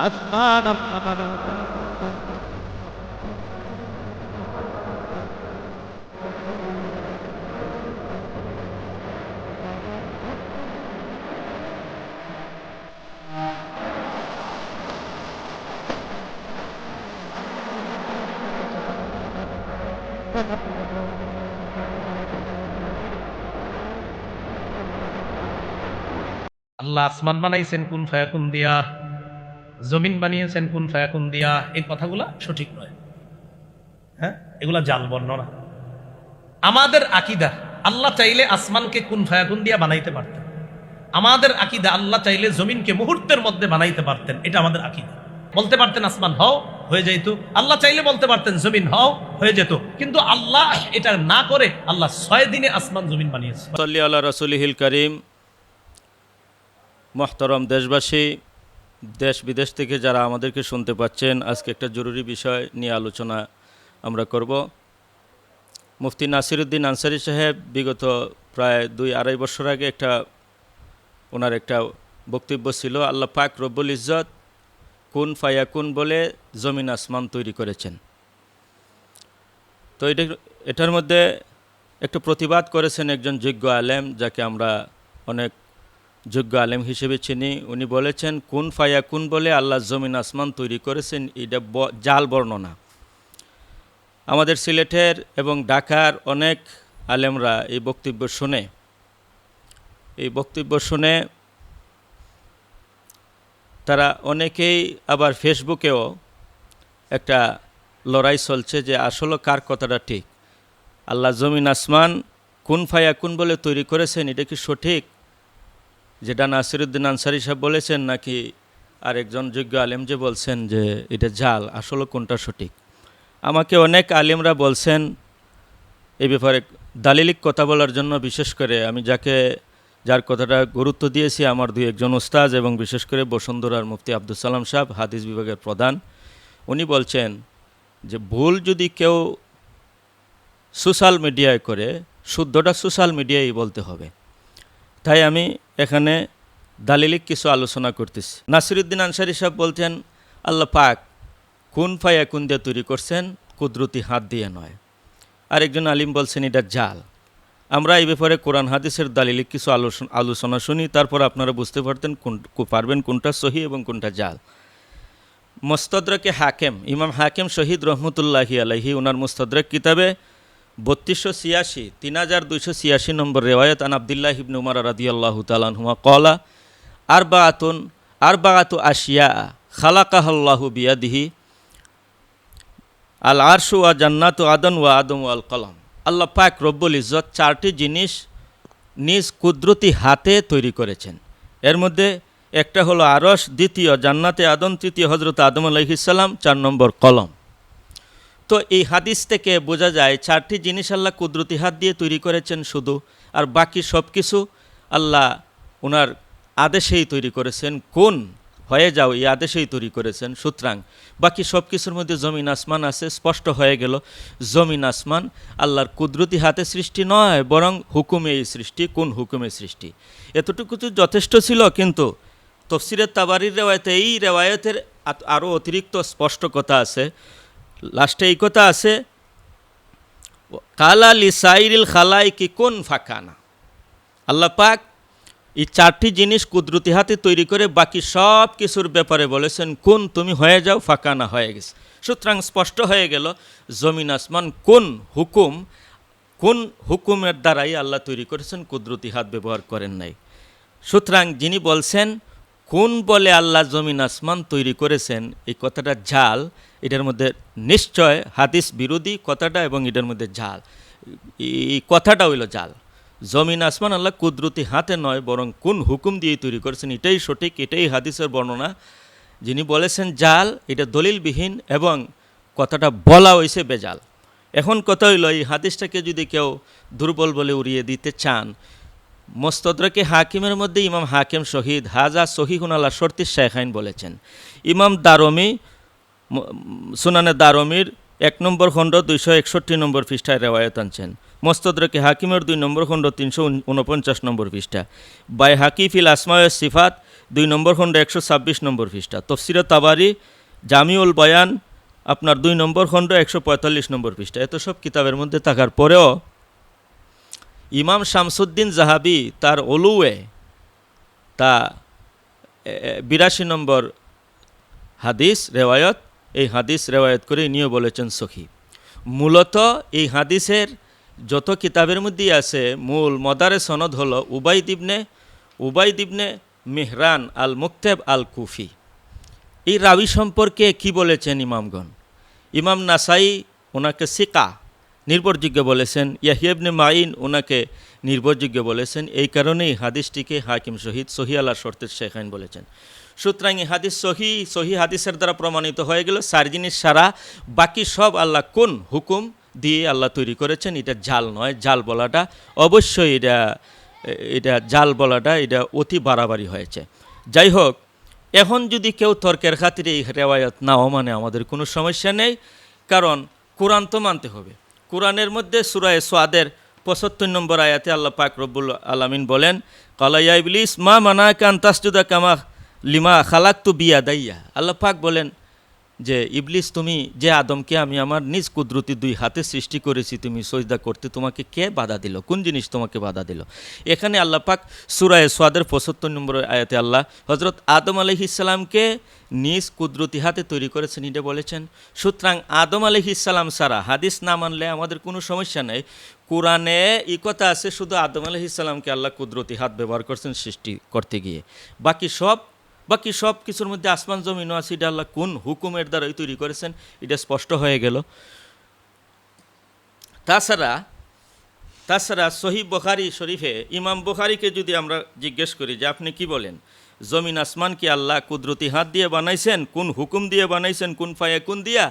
আসমান আপনারা আল্লাহ আসমান বানাইছেন কোন ফায়াকুন দিয়া? জমিন বানিয়েছেন কোন ফায়াকুন দিয়া, এই কথাগুলা সঠিক নয়। হ্যাঁ? এগুলা জাল বর্ণনা আমাদের আকিদা, আল্লাহ চাইলে আসমানকে কোন ফায়াকুন দিয়া বানাইতে পারতেন। আমাদের আকিদা, আল্লাহ চাইলে জমিনকে মুহূর্তের মধ্যে বানাইতে পারতেন। এটা আমাদের আকিদা। বলতে পারতেন আসমান, হও, হয়ে যেত আল্লাহ চাইলে বলতে পারতেন জমিন, হও, হয়ে যেত। কিন্তু আল্লাহ এটা না করে আল্লাহ ছয় দিনে আসমান জমিন বানিয়েছে। আল্লাহ রসুলিহিল করিম। মহতরম দেশবাসী দেশ বিদেশ থেকে যারা আমাদেরকে শুনতে পাচ্ছেন, আজকে একটা জরুরি বিষয় নিয়ে আলোচনা আমরা করব। মুফতি নাসিরুদ্দিন আনসারি সাহেব বিগত প্রায় দুই আড়াই বছর আগে একটা, ওনার একটা বক্তব্য ছিল, আল্লাহ পাক রব্বুল ইজ্জত কুন ফায়াকুন বলে জমিন আসমান তৈরি করেছেন। তো এটা, এটার মধ্যে একটু প্রতিবাদ করেছেন একজন যোগ্য আলেম, যাকে আমরা অনেক যোগ্য আলেম হিসেবে চিনি। উনি বলেছেন, কোন ফায়া কোন বলে আল্লাহ জমিন আসমান তৈরি করেছেন, এটা জাল বর্ণনা। আমাদের সিলেটের এবং ঢাকার অনেক আলেমরা এই বক্তব্য শুনে, এই বক্তব্য শুনে তারা অনেকেই আবার ফেসবুকেও একটা লড়াই চলছে যে আসলে কার কথাটা ঠিক। আল্লাহ জমিন আসমান কোন ফায়া কোন বলে তৈরি করেছেন, এটা কি সঠিক? যেটা নাসিরুদ্দিন আনসারি সাহেব বলেছেন নাকি আরেকজন যোগ্য আলেম যে বলছেন যে এটা জাল, আসলে কোনটা সঠিক? আমাকে অনেক আলেমরা বলছেন এই ব্যাপারে দালিলিক কথা বলার জন্য, বিশেষ করে আমি যাকে, যার কথাটা গুরুত্ব দিয়েছি, আমার দুই একজন ওস্তাজ এবং বিশেষ করে বসুন্ধরার মুফতি আব্দুল সালাম সাহেব, হাদিস বিভাগের প্রধান, উনি বলছেন যে ভুল যদি কেউ সোশ্যাল মিডিয়ায় করে, শুদ্ধটা সোশ্যাল মিডিয়ায় বলতে হবে। তাই আমি এখানে দালিলিক কিছু আলোচনা করতেছি। নাসিরুদ্দিন আনসারি সাহেব বলছেন আল্লাহ পাক কোন ফায়া কোন দিয়ে তৈরি করছেন, কুদরতি হাত দিয়ে নয়। আরেকজন আলিম বলছেন, এটা জাল। আমরা এই ব্যাপারে কোরআন হাদিসের দালিলিক কিছু আলোচনা আলোচনা শুনি, তারপর আপনারা বুঝতে পারতেন কোন পারবেন কোনটা সহি এবং কোনটা জাল। মোস্তদ্রকে হাকেম, ইমাম হাকেম শহীদ রহমতুল্লাহি আলহি ওনার মুস্তদ্রক কিতাবে বত্রিশশো ছিয়াশি, তিন হাজার দুইশো ছিয়াশি নম্বর রেওয়ায়ত আন আবদুল্লাহ ইবনে উমার রাদি আল্লাহ তালানহুমা কলা আর বা আতুন আর বা আতু আশিয়া, খালাকাহাল্লাহু বিয়াদিহি আল আরশু ওয়া জান্নাত আদন ওয়া আদম আল কলম। আল্লাহ পাক রব্বুল ইজ্জত চারটি জিনিস নিজ কুদরতি হাতে তৈরি করেছেন। এর মধ্যে একটা হলো আরস দ্বিতীয় জান্নাতে আদম, তৃতীয় হজরত আদম আলহিসাল্লাম চার নম্বর কলম। তো এই হাদিস থেকে বোঝা যায় চারটি জিনিস আল্লাহ কুদরতি হাত দিয়ে তৈরি করেছেন শুধু, আর বাকি সব কিছু আল্লাহ ওনার আদেশেই তৈরি করেছেন। কোন? হয়ে যাও, এই আদেশেই তৈরি করেছেন। সুতরাং বাকি সব কিছুর মধ্যে জমিন আসমান আছে, স্পষ্ট হয়ে গেল, জমিন আসমান আল্লাহর কুদরতি হাতে সৃষ্টি নয়, বরং হুকুমে এই সৃষ্টি। কোন হুকুমে সৃষ্টি? এতটুকু তো যথেষ্ট ছিল, কিন্তু তফসিরের তাবারির রেওয়ায়তে এই রেওয়ায়তের আরও অতিরিক্ত স্পষ্ট কথা আছে। লাস্টে এই কথা আছে, কালা লিসাইরিল খালাই কি কোন ফাঁকানা? আল্লাহ পাক এই চারটি জিনিস কুদরতি হাতে তৈরি করে বাকি সব কিছুর ব্যাপারে বলেছেন, কোন তুমি হয়ে যাও, ফাঁকানা হয়ে গেছে। সুতরাং স্পষ্ট হয়ে গেল, জমিন আসমান কোন হুকুম, কোন হুকুমের দ্বারাই আল্লাহ তৈরি করেছেন, কুদরতি হাত ব্যবহার করেন নাই। সুতরাং যিনি বলছেন, কোন বলে আল্লাহ জমিন আসমান তৈরি করেছেন? এই কথাটা জাল। এটার মধ্যে নিশ্চয় হাদিস বিরোধী কথাটা এবং এটার মধ্যে জাল এই কথাটা হইল জাল জমিন আসমান আল্লাহ কুদরতি হাতে নয়, বরং কোন হুকুম দিয়ে তৈরি করেছেন এটাই সঠিক, এটাই হাদিসের বর্ণনা। যিনি বলেছেন জাল এটা দলিলবিহীন এবং কথাটা বলা হয়েছে বেজাল। এখন কথা হইল, এই হাদিসটাকে যদি কেউ দুর্বল বলে উড়িয়ে দিতে চান, মোস্তদ্রকে হাকিমের মধ্যে ইমাম হাকিম শহীদ হাজা সহিহুন আল্লাহ শর্তি শেখাইন বলেছেন। ইমাম দারমি সুনানে দারমির এক নম্বর খণ্ড দুইশো একষট্টি নম্বর পৃষ্ঠায় রেওয়ায়ত আনছেন। মোস্তদ্রকে হাকিমের দুই নম্বর খণ্ড তিনশো উনপঞ্চাশ নম্বর পৃষ্ঠা? বাই হাকিফিল আসমায় সিফাত দুই নম্বর খণ্ড একশো ছাব্বিশ নম্বর পৃষ্ঠা। তফসিরা তাবারি, জামিউল বয়ান আপনার দুই নম্বর খণ্ড একশো পঁয়তাল্লিশ নম্বর পৃষ্ঠা। এত সব কিতাবের মধ্যে থাকার পরেও ইমাম শামসুদ্দিন জাহাবি তার অলুয়ে তা বিরাশি নম্বর হাদিস রেওয়ায়ত এই হাদিস রেওয়ায়ত করে ইনিও বলেছেন সখী। মূলত এই হাদিসের যত কিতাবের মধ্যেই আছে, মূল মদারে সনদ হলো উবাই দিবনে উবাই দিবনে মেহরান আল মুক্তেব আল কুফি এই রাবি সম্পর্কে কি বলেছেন ইমামগণ? ইমাম নাসাই ওনাকে সিকা নির্ভরযোগ্য বলেছেন ইয়াহিয়াবনে মাইন ওনাকে নির্ভরযোগ্য বলেছেন, এই কারণেই হাদিসটিকে হাকিম শহীদ সহি আল্লাহ শর্তের শেখাইন বলেছেন। সুতরাং হাদিস সহি সহি হাদিসের দ্বারা প্রমাণিত হয়ে গেল, চার জিনিস সারা বাকি সব আল্লাহ কোন হুকুম দিয়ে আল্লাহ তৈরি করেছেন? এটা জাল নয়, জাল বলাটা অবশ্যই এটা এটা জাল বলাটা এটা অতি বাড়াবাড়ি হয়েছে। যাই হোক, এখন যদি কেউ তর্কের খাতিরে এই রেওয়ায়ত নাও মানে আমাদের কোনো সমস্যা নেই, কারণ কোরআন তো মানতে হবে। কোরআনের মধ্যে সুরায় সোয়াদের পঁচাত্তর নম্বর আয়াতে আল্লাহ পাক রব্বুল আলামিন বলেন কালাইয়া ইবলিস মা মানা কান তাসজুদা কামা লিমা খালাক তু বিয়া দাইয়া আল্লাহ পাক বলেন যে, ইবলিস, তুমি যে আদমকে আমি আমার নিজ কুদরতি দুই হাতে সৃষ্টি করেছি, তুমি সজদা করতে তোমাকে কে বাধা দিল? কোন জিনিস তোমাকে বাধা দিল? এখানে আল্লাহ পাক সুরায় সোয়াদের পঁচাত্তর নম্বর আয়াতে আল্লাহ হজরত আদম আলহি ইসলামকে নিজ কুদরতি হাতে তৈরি করেছেন। এটা বলেছেন, সুতরাং আদম আলহি ইসলাম সারা হাদিস না মানলে আমাদের কোনো সমস্যা নেই। কোরআনে ই কথা আছে, শুধু আদম আলহি ইসলামকে আল্লাহ কুদরতি হাত ব্যবহার করছেন সৃষ্টি করতে গিয়ে। বাকি সব বাকি সব কিছুর মধ্যে আসমান জমিনও আছে, এটা আল্লাহ কোন হুকুমের দ্বারাই তৈরি করেছেন, এটা স্পষ্ট হয়ে গেল। তাছাড়া তাছাড়া সহি বখারি শরীফে ইমাম বখারিকে যদি আমরা জিজ্ঞেস করি যে আপনি কি বলেন, জমিন, আসমান কি আল্লাহ কুদরতি হাত দিয়ে বানাইছেন, কোন হুকুম দিয়ে বানাইছেন, কোন ফায়ে কোন দিয়া,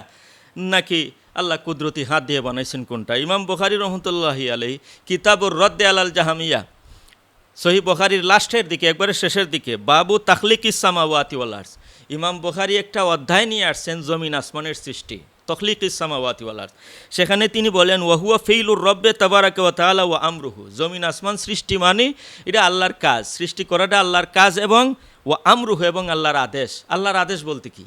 নাকি আল্লাহ কুদরতি হাত দিয়ে বানাইছেন কোনটা? ইমাম বখারি রহমতুল্লাহি আলাই কিতাবুর রদ্দে আলাল জাহামিয়া সহি বখারির লাস্টের দিকে, একবারে শেষের দিকে, বাবু তাখলিক ইসামাওয়াতি ওয়ালার্স ইমাম বখারি একটা অধ্যায় নিয়ে আসছেন জমিন আসমানের সৃষ্টি, তখলিক ইসামাওয়াতি ওয়ালার্স সেখানে তিনি বলেন, ওয়াহুয়া ফেইলুর রব্বে তাবারাকে ওয়া তালা ওয়া আমরুহু। জমিন আসমান সৃষ্টি মানে এটা আল্লাহর কাজ, সৃষ্টি করাটা আল্লাহর কাজ এবং ও আমরুহু এবং আল্লাহর আদেশ। আল্লাহর আদেশ বলতে কি?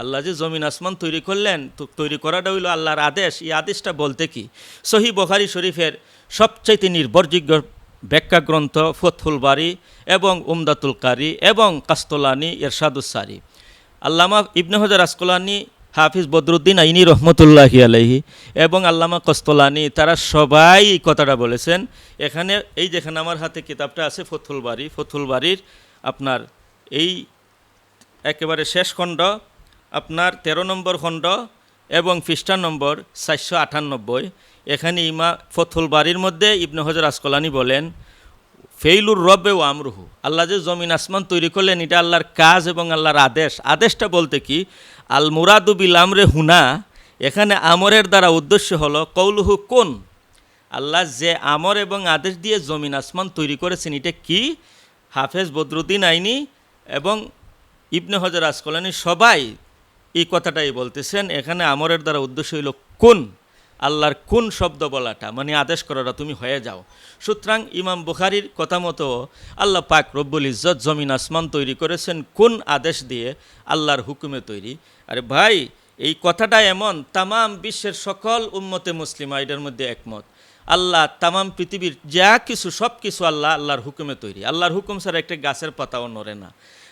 আল্লাহ যে জমিন আসমান তৈরি করলেন, তো তৈরি করাটা হইল আল্লাহর আদেশ। এই আদেশটা বলতে কি? সহি বখারি শরীফের সবচাইতে নির্ভরযোগ্য ব্যাখ্যা গ্রন্থ ফথুল বাড়ি এবং উমদাতুল কারি এবং কাস্তলানি এরশাদুসারি আল্লামা ইবনে হজার আসকলানি, হাফিজ বদরুদ্দিন আইনি রহমতুল্লাহি আলহি এবং আল্লামা কস্তলানি তারা সবাই কথাটা বলেছেন। এখানে এই যেখানে আমার হাতে কিতাবটা আছে ফথুল বাড়ি ফথুল বাড়ির আপনার এই একেবারে শেষ খণ্ড, আপনার ১৩ নম্বর খণ্ড এবং পৃষ্ঠা নম্বর চারশো আটানব্বই, এখানে ইমা ফথুল বাড়ির মধ্যে ইবনে হজর আসকলানি বলেন, ফেইলুর রব্বে ও আমরুহু। আল্লাহ যে জমিন আসমান তৈরি করলেন, এটা আল্লাহর কাজ এবং আল্লাহর আদেশ। আদেশটা বলতে কি? আল মুরাদু বিল আমরে হুনা, এখানে আমরের দ্বারা উদ্দেশ্য হলো কৌলুহু কোন? আল্লাহ যে আমর এবং আদেশ দিয়ে জমিন আসমান তৈরি করেছেন, এটা কি? হাফেজ বদরুদ্দিন আইনি এবং ইবনে হজর আসকলানি সবাই এই কথাটাই বলতেছেন, এখানে আমরের দ্বারা উদ্দেশ্য হইল কোন? আল্লাহর কোন শব্দ বলাটা? মানে আদেশ করাটা তুমি হয়ে যাও। সুতরাং ইমাম বুখারির কথা মতো আল্লাহ পাক রব্বুল ইজ্জত জমিন আসমান তৈরি করেছেন, কোন আদেশ দিয়ে আল্লাহর হুকুমে তৈরি? আরে ভাই, এই কথাটা এমন, তামাম বিশ্বের সকল উম্মতে মুসলিমা এটার মধ্যে একমত। আল্লাহ তামাম পৃথিবীর যা কিছু সব কিছু আল্লাহ, আল্লাহর হুকুমে তৈরি। আল্লাহর হুকুম ছাড়া একটা গাছের পাতাও নড়ে না।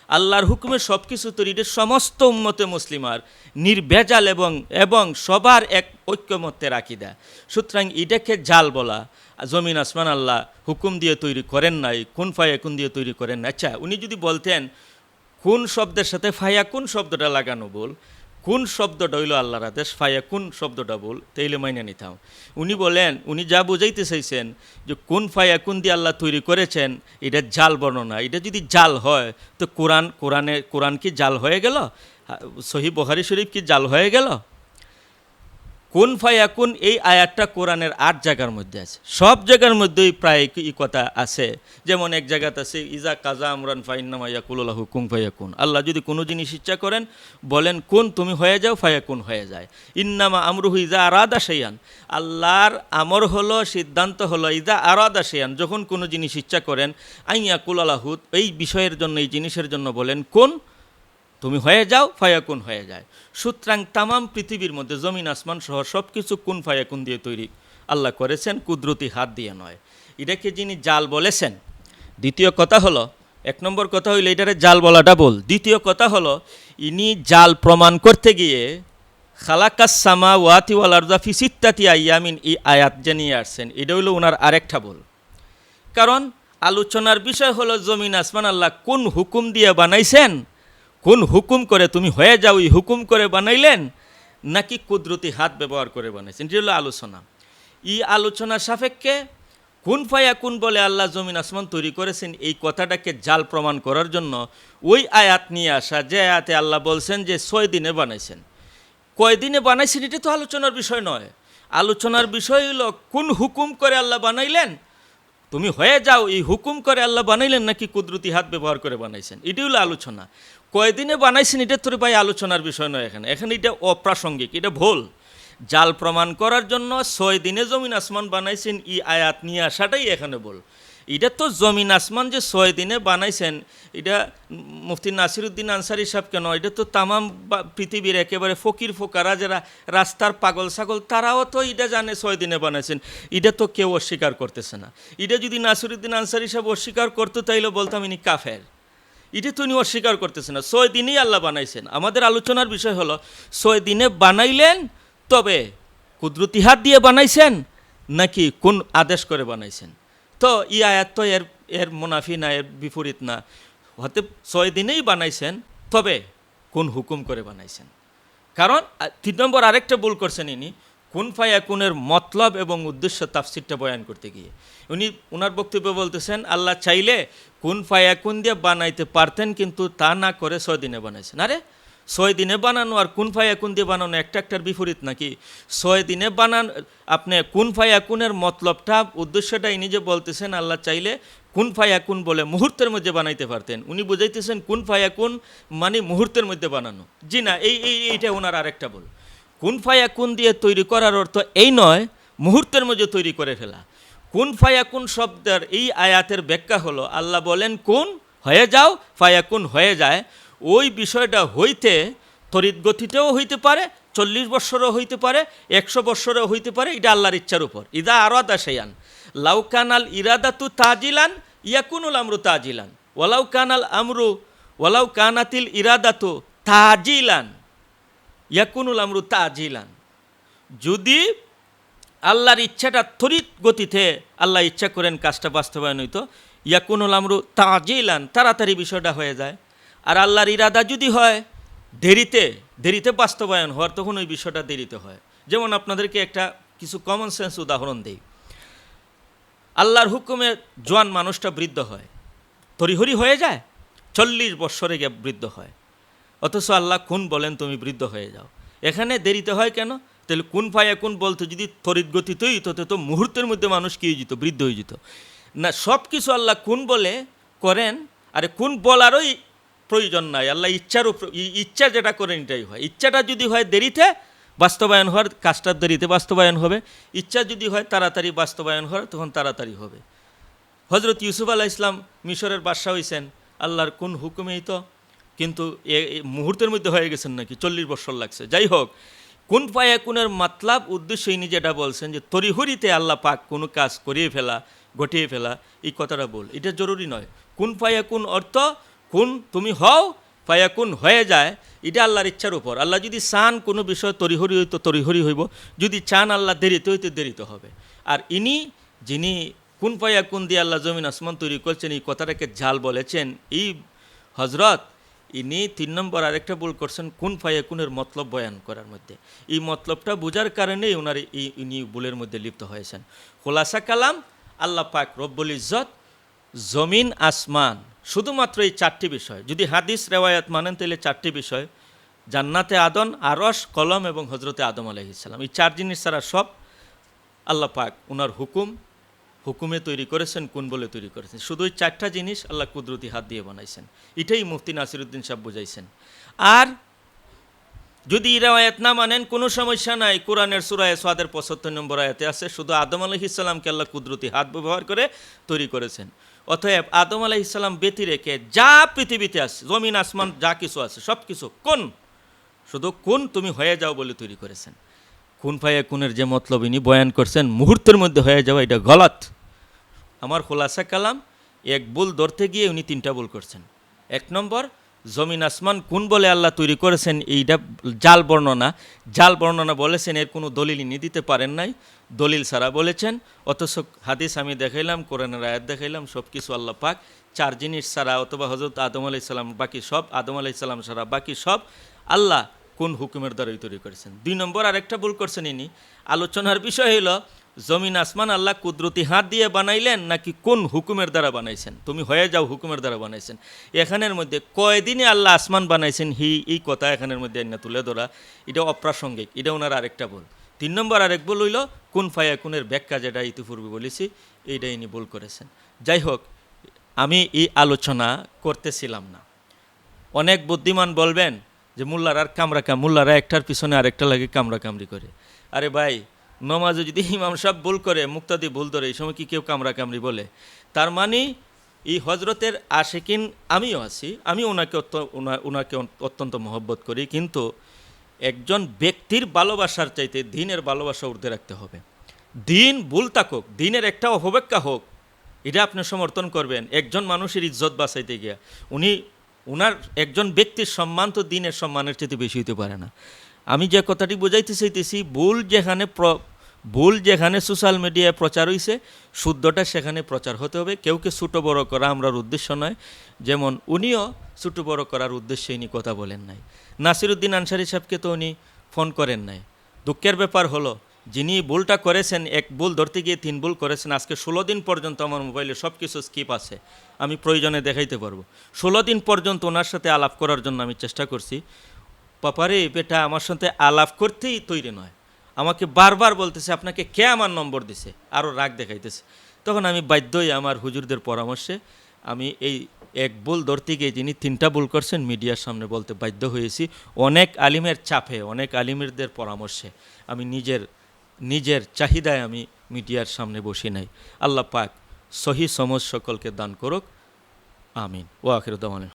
আল্লাহর হুকুমে সব কিছু তৈরি সমস্ত উম্মতে মুসলিমার নির্ভেজাল এবং এবং সবার এক ঐক্যমত্যে রাখি দেয় সুতরাং এটাকে জাল বলা, জমিন আসমান আল্লাহ হুকুম দিয়ে তৈরি করেন নাই কোন ফায়াকুন দিয়ে তৈরি করেন না আচ্ছা উনি যদি বলতেন, কোন শব্দের সাথে ফায়া কোন শব্দটা লাগানো বল কোন শব্দটা হইল আল্লাহর আদেশ? ফায়া কোন শব্দটা বল? তাইলে মাইনে নিতাম। উনি বলেন, উনি যা বুঝাইতে চাইছেন যে কোন ফায়া কোন দিয়ে আল্লাহ তৈরি করেছেন, এটা জাল বর্ণনা। এটা যদি জাল হয়, তো কোরআন, কোরআনে, কোরআন কি জাল হয়ে গেল? সহি বহারি শরীফ কি জাল হয়ে গেল? কোন ফায়াকুন, এই আয়াতটা কোরআনের আট জায়গার মধ্যে আছে। সব জায়গার মধ্যেই প্রায় এই কথা আছে। যেমন এক জায়গাতে আছে, ইজা কাজা আমরান ফাইন্নামা ইয়াকুল্লাহু কুম ফায়াকুন। আল্লাহ যদি কোনো জিনিস ইচ্ছা করেন, বলেন, কোন, তুমি হয়ে যাও, ফায়াকুন হয়ে যায়। ইন্নামা আমরুহু ইজা আরাদা সেইয়ান আল্লাহর আমর হলো, সিদ্ধান্ত হলো, ইজা আরাদা সেইয়ান যখন কোনো জিনিস ইচ্ছা করেন আইয়া কুলালাহু এই বিষয়ের জন্য, এই জিনিসের জন্য বলেন, কোন তুমি হয়ে যাও, ফায়াকুন হয়ে যায়। সুতরাং তামাম পৃথিবীর মধ্যে জমিন, আসমান সহ সব কিছু কুন ফায়াকুন দিয়ে তৈরি। আল্লাহ করেছেন, কুদরতি হাত দিয়ে নয়। এটাকে যিনি জাল বলেছেন, দ্বিতীয় কথা হলো, এক নম্বর কথা হইলে এটারে জাল বলাটা বল দ্বিতীয় কথা হলো, ইনি জাল প্রমাণ করতে গিয়ে, খালাকাস সামা ওয়াতি ওয়ালারদা ফিসিত্তাতি আইয়ামিন, এই আয়াত যে নিয়ে আসছেন, এটা হইল ওনার আরেকটা বল কারণ, আলোচনার বিষয় হলো, জমিন, আসমান, আল্লাহ কোন হুকুম দিয়ে বানাইছেন কোন হুকুম করে তুমি হয়ে যাও, এই হুকুম করে বানাইলেন? নাকি কুদরতি হাত ব্যবহার করে বানাইছেন? এটি হলো আলোচনা। এই আলোচনা সাপেক্ষে কোন ফায়া কোন বলে আল্লাহ জমিন আসমান তৈরি করেছেন, এই কথাটাকে জাল প্রমাণ করার জন্য ওই আয়াত নিয়ে আসা যে আয়াতে আল্লাহ বলছেন যে ছয় দিনে বানাইছেন। কয়দিনে বানাইছেন? এটা তো আলোচনার বিষয় নয়। আলোচনার বিষয় হলো কোন হুকুম করে আল্লাহ বানাইলেন? তুমি হয়ে যাও, এই হুকুম করে আল্লাহ বানাইলেন নাকি কুদরতি হাত ব্যবহার করে বানাইছেন? এটি হলো আলোচনা। কয়দিনে বানাইছেন এটা তোর ভাই আলোচনার বিষয় নয় এখানে। এখানে এটা অপ্রাসঙ্গিক, এটা ভুল। জাল প্রমাণ করার জন্য ছয় দিনে জমিন আসমান বানাইছেন ই আয়াত নিয়ে আসাটাই এখানে বল এটা তো জমিন আসমান যে ছয় দিনে বানাইছেন, এটা মুফতি নাসিরুদ্দিন আনসারি সাহেব কেন? এটা তো তামাম পৃথিবীর একেবারে ফকির ফোকারা যারা রাস্তার পাগল ছাগল, তারাও তো এটা জানে ছয় দিনে বানাইছেন। এটা তো কেউ অস্বীকার করতেছে না। এটা যদি নাসিরুদ্দিন আনসারি সাহেব অস্বীকার করতো, তাইলে বলতাম ইনি কাফের। এটা তো উনি অস্বীকার করতেছে না। ছয় দিনেই আল্লাহ বানাইছেন। আমাদের আলোচনার বিষয় হলো, ছয় দিনে বানাইলেন, তবে কুদরতি হাত দিয়ে বানাইছেন, নাকি কোন আদেশ করে বানাইছেন? তো ই আয়াত তো এর এর মুনাফি না, এর বিপরীত না। হতে ছয় দিনেই বানাইছেন, তবে কোন হুকুম করে বানাইছেন? কারণ তিন নম্বর আরেকটা ভুল করছেন ইনি। কোন ফায়াকুনের মতলব এবং উদ্দেশ্য তাফসিরটা বয়ান করতে গিয়ে। উনি ওনার বক্তব্য বলতেছেন, আল্লাহ চাইলে কোন ফায়াকুন দিয়ে বানাইতে পারতেন, কিন্তু তা না করে ছয় দিনে বানাইছেন। আরে ছয় দিনে বানানো আর কোন ফায়াকুন দিয়ে বানানো? একটা একটার বিপরীত নাকি? ছয় দিনে বানান আপনি কোন ফায়াকুনের মতলবটা, উদ্দেশ্যটা ইনি যে বলতেছেন, আল্লাহ চাইলে কোন ফায়াকুন বলে মুহূর্তের মধ্যে বানাইতে পারতেন। উনি বুঝাইতেছেন কোন ফায়াকুন মানে মুহূর্তের মধ্যে বানানো। জি না, এই এই এইটা ওনার আরেকটা বল। কোন ফায়াকুন দিয়ে তৈরি করার অর্থ এই নয়, মুহূর্তের মধ্যে তৈরি করে ফেলা। কোন ফায়াকুন শব্দের এই আয়াতের ব্যাখ্যা হলো, আল্লাহ বলেন কোন হয়ে যাও ফায়াকুন হয়ে যায়। ওই বিষয়টা হইতে তড়িৎ গতিতেও হইতে পারে, চল্লিশ বৎসরও হইতে পারে, একশো বৎসরও হইতে পারে, এটা আল্লাহর ইচ্ছার উপর। ইদা আরাদা সেয়ান লাউকানাল ইরাদাতু তাজিলান, ইয়াকুনুল আমরু তাজিলান। ওয়ালাউ কানাল আমরু, ওয়ালাউ কানাতিল ইরাদাতু তাজিলান। ইয়াকুনুল আমরু তাজিলান। যদি আল্লাহর ইচ্ছাটা তড়িৎ গতিতে আল্লাহ ইচ্ছা করেন কাজটা বাস্তবায়ন হইতো, ইয়াকুনুল আমরু তাজিলান, তাড়াতাড়ি বিষয়টা হয়ে যায়। আর আল্লাহর ইরাদা যদি হয়, দেরিতে দেরিতে বাস্তবায়ন হওয়ার তখন ওই বিষয়টা দেরিতে হয়। যেমন আপনাদেরকে একটা কিছু কমন সেন্স উদাহরণ দেই। আল্লাহর হুকুমে জোয়ান মানুষটা বৃদ্ধ হয়। তরিহরি হয়ে যায়, চল্লিশ বৎসরে গিয়ে বৃদ্ধ হয়। অথচ আল্লাহ কোন বলেন, তুমি বৃদ্ধ হয়ে যাও। এখানে দেরিতে হয় কেন? তাহলে কোন ফায়া কোন বলতো যদি তরিত গতিতেই হতো তো মুহূর্তের মধ্যে মানুষ কী যেত? বৃদ্ধ হয়ে যেত। না সব কিছু আল্লাহ কোন বলে করেন, আরে কোন বলারই প্রয়োজন নাই, আল্লাহ ইচ্ছার উপর ইচ্ছা যেটা করেন এটাই হয়। ইচ্ছাটা যদি হয় দেরিতে, বাস্তবায়ন হওয়ার কাজটা দেরিতে বাস্তবায়ন হবে। ইচ্ছা যদি হয় তাড়াতাড়ি বাস্তবায়ন হওয়ার, তখন তাড়াতাড়ি হবে। হজরত ইউসুফ আলাহ ইসলাম মিশরের বাদশাহ হয়েছেন আল্লাহর কোন হুকুমেই তো কিন্তু এ মুহূর্তের মধ্যে হয়ে গেছেন নাকি, চল্লিশ বছর লাগছে। যাই হোক, কোন পায়ে কোনের মাতলাব, উদ্দেশ্য ইনি যেটা বলছেন যে তরিহরিতে আল্লাহ পাক কোনো কাজ করিয়ে ফেলা, ঘটিয়ে ফেলা, এই কথাটা বল। এটা জরুরি নয়। কোন পায়ে কোন অর্থ কোন, তুমি হও পায়া কোন হয়ে যায়। এটা আল্লাহর ইচ্ছার উপর। আল্লাহ যদি চান কোনো বিষয় তরিহরি হইতো তরিহরি হইব, যদি চান আল্লাহ দেরিতে হইতে দেরিতে হবে। আর ইনি, যিনি কোন পায়া কোন দিয়ে আল্লাহ জমিন আসমান তৈরি করছেন, এই কথাটাকে ঝাল বলেছেন এই হজরত ইনি তিন নম্বর আরেকটা ভুল করছেন, কোন ফায়া কোনের মতলব বয়ান করার মধ্যে। এই মতলবটা বোঝার কারণেই ওনার এই, ইনি ভুলের মধ্যে লিপ্ত হয়েছেন। খোলাসা কালাম, আল্লাহ পাক রব্বুল ইজ্জত জমিন, আসমান, শুধুমাত্র এই চারটি বিষয়। যদি হাদিস রেওয়ায়াত মানেন, তাহলে চারটি বিষয়। জান্নাতে আদন আরস কলম এবং হজরতে আদম আলহিসাল্লাম এই চার জিনিস ছাড়া সব আল্লাহ পাক ওনার হুকুম, হুকুমে তৈরি করেছেন, কোন বলে তৈরি করেছেন। শুধু ওই চারটা জিনিস আল্লাহ কুদরতি হাত দিয়ে বানাইছেন। এটাই মুফতি নাসিরুদ্দিন সাহেব বুঝাইছেন। আর যদি এই রেওয়ায়াত না মানেন, কোনো সমস্যা নাই। কোরআনের সুরায় সোয়াদের পঁচাত্তর নম্বর আয়াতে আছে, শুধু আদম আলহিসাল্লামকে আল্লাহ কুদরতি হাত ব্যবহার করে তৈরি করেছেন। অতএব আদম আলাহ ইসলাম ব্যতি রেখে যা পৃথিবীতে আছে, জমিন, আসমান, যা কিছু আছে, সব কিছু, কোন? শুধু কোন তুমি হয়ে যাও বলে তৈরি করেছেন। কোন ফাইয়ে কোনের যে মতলব ইনি বয়ান করছেন, মুহূর্তের মধ্যে হয়ে যাওয়া এটা গলত। আমার খোলাসা কালাম, এক বুল ধরতে গিয়ে উনি তিনটা ভুল করছেন। এক নম্বর জমিন আসমান কোন বলে আল্লাহ তৈরি করেছেন এইটা জাল বর্ণনা। জাল বর্ণনা বলেছেন, এর কোনো দলিল ইনি দিতে পারেন নাই। দলিল ছাড়া বলেছেন, অথচ হাদিস আমি দেখাইলাম, কোরআনের আয়াত দেখাইলাম সব কিছু আল্লাহ পাক চার জিনিস ছাড়া অথবা হজরত আদম আলাইসাল্লাম বাকি সব আদম আলাইসাল্লাম ছাড়া বাকি সব আল্লাহ কোন হুকুমের দ্বারাই তৈরি করেছেন। দুই নম্বর আরেকটা ভুল করছেন ইনি। আলোচনার বিষয় হইল জমিন আসমান আল্লাহ কুদরতি হাত দিয়ে বানাইলেন নাকি কোন হুকুমের দ্বারা বানাইছেন? তুমি হয়ে যাও হুকুমের দ্বারা বানাইছেন। এখানের মধ্যে কয়দিনে আল্লাহ আসমান বানাইছেন? হি, এই কথা এখানের মধ্যে না তুলে ধরা। এটা অপ্রাসঙ্গিক। এটা ওনার আরেকটা ভুল। তিন নম্বর আরেক ভুল হইল, কোন ফায়া কোনের ব্যাখ্যা যেটা ইতিপূর্বে বলেছি, এইটা ইনি ভুল করেছেন। যাই হোক, আমি এই আলোচনা করতেছিলাম না। অনেক বুদ্ধিমান বলবেন যে, মোল্লার আর কামরা কাম মোল্লারা একটার পিছনে আরেকটা লাগে কামরা কামড়ি করে। আরে ভাই নমাজে যদি ইমাম সাহেব ভুল করে, মুক্তাদি ভুল ধরে, এই সময় কি কেউ কামরা কামড়ি বলে? তার মানে এই হজরতের আশেকিন আমিও আছি, আমি ওনাকে ওনাকে অত্যন্ত মহব্বত করি, কিন্তু একজন ব্যক্তির ভালোবাসার চাইতে দিনের ভালোবাসা উর্ধে রাখতে হবে। দিন ভুল থাকুক, দিনের একটা অপব্যাখ্যা হোক, এটা আপনি সমর্থন করবেন, একজন মানুষের ইজ্জত বাঁচাইতে গিয়া। উনি, উনার একজন ব্যক্তির সম্মান তো দিনের সম্মানের চেয়ে বেশি হইতে পারে না। আমি যে কথাটি বোঝাইতে চাইতেছি, ভুল যেখানে প্র- ভুল যেখানে সোশ্যাল মিডিয়ায় প্রচার হইছে, শুদ্ধটা সেখানে প্রচার হতে হবে। কেউকে ছোটো বড় করা আমরার উদ্দেশ্য নয়। যেমন উনিও ছোটো বড় করার উদ্দেশ্যে ইনি কথা বলেন নাই। নাসিরুদ্দিন আনসারি সাহেবকে তো উনি ফোন করেন নাই। দুঃখের ব্যাপার হলো, যিনি ভুলটা করেছেন, এক ভুল ধরতে গিয়ে তিন ভুল করেছেন, আজকে ষোলো দিন পর্যন্ত আমার মোবাইলে সব কিছু স্কিপ আছে। আমি প্রয়োজনে দেখাইতে পারব। ষোলো দিন পর্যন্ত ওনার সাথে আলাপ করার জন্য আমি চেষ্টা করছি। পাপারে, বেটা, আমার সাথে আলাপ করতেই তৈরি নয়। আমাকে বারবার বলতেছে, আপনাকে কে আমার নম্বর দিছে? আরও রাগ দেখাইতেছে। তখন আমি বাধ্যই আমার হুজুরদের পরামর্শে, আমি এই এক ভুল ধরতে গিয়ে যিনি তিনটা ভুল করছেন মিডিয়ার সামনে বলতে বাধ্য হয়েছি, অনেক আলিমের চাপে, অনেক আলিমেরদের পরামর্শে আমি নিজের নিজের চাহিদায় আমি মিডিয়ার সামনে বসি নাই। আল্লাহ পাক সহি সমজ সকলকে দান করুক। আমিন। ও আখির